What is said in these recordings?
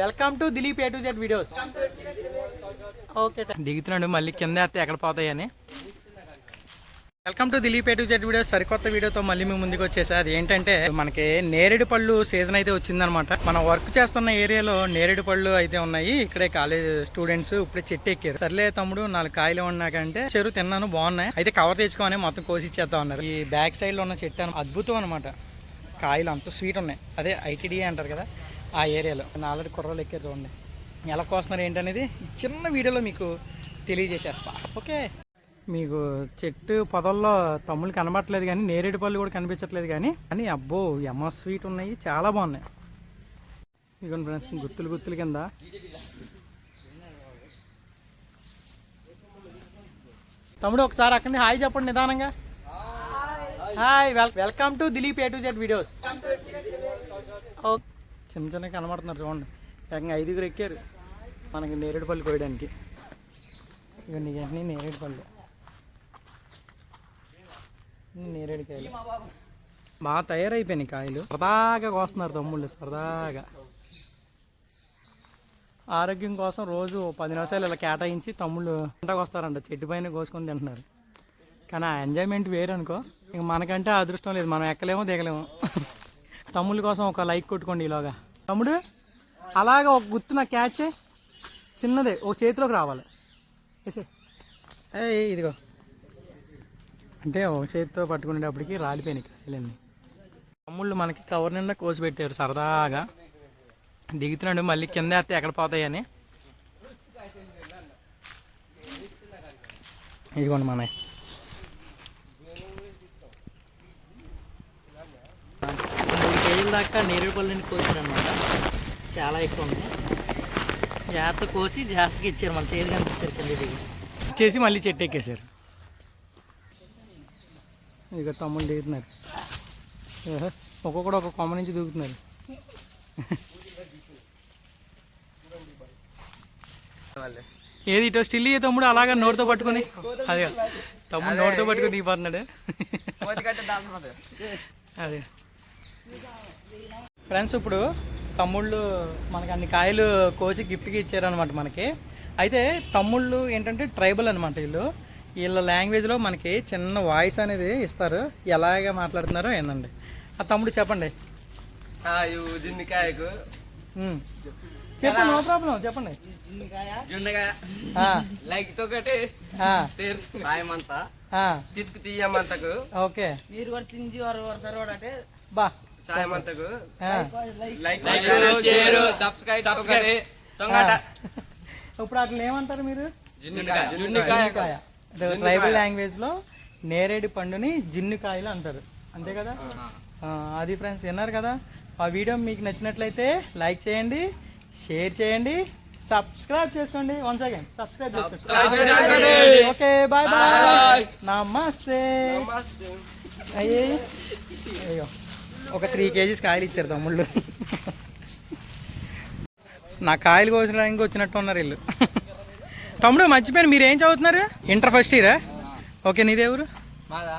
Welcome to Dilip A to Z videos okay దిగుతున్నాడు మళ్ళీ కింద వేస్తే ఎక్కడ పోతాయని. Welcome to Dilip A to Z videos సరికొత్త వీడియోతో మళ్ళీ మేము ముందుకు వచ్చేసా. అది ఏంటంటే మనకి నేరేడు పళ్ళు సీజన్ అయితే వచ్చిందనమాట. మనం వర్క్ చేస్తున్న ఏరియాలో నేరేడు పళ్ళు అయితే ఉన్నాయి. ఇక్కడే కాలేజ్ స్టూడెంట్స్ ఇప్పుడే చెట్టు ఎక్కారు. సర్లే తమ్ముడు నాలుగు కాయలు ఉన్నాకంటే చెరువు తిన్నాను బాగున్నాయి. అయితే కవర్ తెచ్చుకోమని మొత్తం కోసి ఇచ్చేద్దాం అన్నారు. ఈ బ్యాక్ సైడ్లో ఉన్న చెట్టు అద్భుతం అనమాట కాయలు అంత స్వీట్ ఉన్నాయి. అదే ఐటీడీ అంటారు కదా. ఆ ఏరియాలో. ఆల్రెడీ కుర్రలు ఎక్కారు చూడండి. ఎలా కోస్తున్నారు ఏంటనేది చిన్న వీడియోలో మీకు తెలియజేసేస్తా. ఓకే? మీకు చెట్టు పొదల్లో తమ్ముళ్ళు కనబట్టలేదు కానీ నేరేడు పళ్ళు కూడా కనిపించట్లేదు కానీ కానీ అబ్బో ఎమ్మ స్వీట్ ఉన్నాయి. చాలా బాగున్నాయి. ఇదిగోండి ఫ్రెండ్స్ గుత్తులు గుత్తులు కింద. తమ్ముడు ఒకసారి అక్కడి హాయ్ చెప్పండి నిదానంగా. Hi. Well welcome to Dilip A to Z videos ఓ చిన్న చిన్న కనబడుతున్నారు చూడండి. ఏకంగా ఐదుగురు ఎక్కారు. మనకి నేరేడు పళ్ళు కోయడానికి. ఇవన్నీ ఇవన్నీ నేరేడు పళ్ళు. నేరేడు కాయలు. బాగా తయారైపోయినాయి కాయలు. సరదాగా కోస్తున్నారు తమ్ముళ్ళు సరదాగా. ఆరోగ్యం కోసం రోజు పది నిమిషాలు ఇలా కేటాయించి తమ్ముళ్ళు పంటకు వస్తారంట. చెట్టు పైన కోసుకొని తింటున్నారు. కానీ ఆ ఎంజాయ్మెంట్ వేరు అనుకో ఇంక మనకంటే అదృష్టం లేదు. మనం ఎక్కలేమో దిగలేము. తమ్ముళ్ళ కోసం ఒక లైక్ కొట్టుకోండి ఈలోగా. తమ్ముడు అలాగా ఒక గుర్తు నా క్యాచ్ చిన్నదే ఒక చేతిలోకి రావాలి. ఏ ఇదిగో. అంటే ఒక చేతితో పట్టుకునేటప్పటికి రాలిపోయినాయి వెళ్ళండి తమ్ముళ్ళు మనకి కవర్ నిండా కోసి పెట్టారు సరదాగా. దిగుతున్నాడు మళ్ళీ కింద వేస్తే ఎక్కడ పోతాయని ఇదిగోండి మనకి కేజీల దాకా నేరేడు పళ్ళని కోసారనమాట. చాలా ఎక్కువ ఉన్నాయి. జాగ్రత్త కోసి జాగ్రత్తగా ఇచ్చారు మన చేతి కనిపించారు కింద దిగి. ఇచ్చేసి మళ్ళీ చెట్టు ఎక్కేశారు. ఇక తమ్ముళ్ళు దిగుతున్నారు ఒక్కొక్కడు ఒక కొమ్మ నుంచి దూకుతున్నారు. ఏది ఇటో స్టిల్ ఇయ్య తమ్ముడు అలాగా నోటితో పట్టుకొని? అదే తమ్ముడు నోటితో పట్టుకొని దిగిపోతున్నాడు. అదే. ఫ్రెండ్స్ ఇప్పుడు తమ్ముళ్ళు మనకి అన్ని కాయలు కోసి గిఫ్ట్కి ఇచ్చారనమాట మనకి. అయితే తమ్ముళ్ళు ఏంటంటే ట్రైబల్ అనమాట వీళ్ళు. వీళ్ళ లాంగ్వేజ్లో మనకి చిన్న వాయిస్ అనేది ఇస్తారు. ఎలాగ మాట్లాడుతున్నారో ఏందండి? ఆ తమ్ముడు చెప్పండి. ఆయు జిన్నికాయకు. చెప్పండి నో ప్రాబ్లం చెప్పండి. లైక్ తోకటి సాయమంతా. తీయమంతకు. ఓకే. మీరు కూడా తిండి వారు అంటే బా. సాయమంతకు. ఆ, లైక్ షేర్ సబ్స్క్రైబ్ ఒకటి ఆ. ఇప్పుడు అట్లా ఏమంటారు మీరు? జిన్నికాయ. జిన్నుకాయ. ట్రైబల్ లాంగ్వేజ్లో నేరేడు పండుని జిన్నుకాయలు అంటారు. అంతే కదా? ఆ, అది ఫ్రెండ్స్ విన్నారు కదా? ఆ వీడియో మీకు నచ్చినట్లయితే లైక్ చేయండి షేర్ చేయండి సబ్స్క్రైబ్ చేసుకోండి. వన్స్ అగైన్ సబ్స్క్రైబ్ చేసుకోండి. ఓకే బాయ్ బాయ్ నమస్తే అయ్యే అయ్యో ఒక త్రీ కేజీస్ కాయలు ఇచ్చారు తమ్ముళ్ళు నా కాయలు కోసడానికి వచ్చినట్టు ఉన్నారు వీళ్ళు. తమ్ముడు మర్చిపోయాను మీరు ఏం చదువుతున్నారు? ఇంటర్ ఫస్ట్ ఇయరా? ఓకే నీది ఎవరు? మాదా?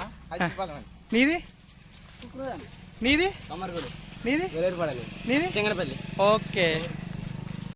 నీది? నీది? నీది? ఓకే.